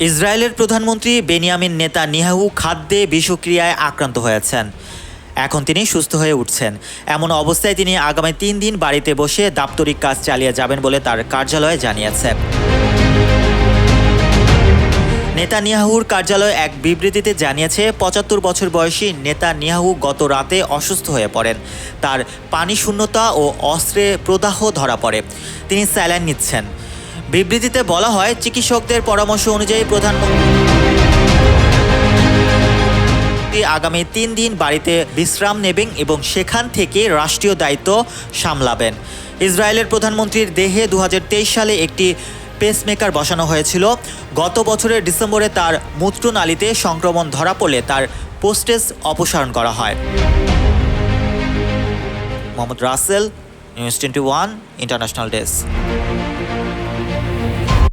ইসরায়েলের প্রধানমন্ত্রী বেনিয়ামিন নেতা নিহাহু খাদ্যে বিষক্রিয়ায় আক্রান্ত হয়েছেন। এখন তিনি সুস্থ হয়ে উঠছেন। এমন অবস্থায় তিনি আগামী তিন দিন বাড়িতে বসে দাপ্তরিক কাজ চালিয়ে যাবেন বলে তার কার্যালয়ে জানিয়েছে। নেতানিয়াহুর কার্যালয় এক বিবৃতিতে জানিয়েছে, পঁচাত্তর বছর বয়সী নেতানিয়াহু গত রাতে অসুস্থ হয়ে পড়েন। তার পানি শূন্যতা ও অস্ত্রে প্রদাহ ধরা পড়ে। তিনি স্যালাইন নিচ্ছেন। বিবৃতিতে বলা হয়, চিকিৎসকদের পরামর্শ অনুযায়ী প্রধানমন্ত্রী আগামী তিন দিন বাড়িতে বিশ্রাম নেবেন এবং সেখান থেকে রাষ্ট্রীয় দায়িত্ব সামলাবেন। ইসরায়েলের প্রধানমন্ত্রীর দেহে দু হাজার তেইশ সালে একটি পেসমেকার বসানো হয়েছিল। গত বছরের ডিসেম্বরে তার মূত্রনালীতে সংক্রমণ ধরা পড়লে তার পোস্টেজ অপসারণ করা হয়। Mohammad Rasel, news twenty one, international desk.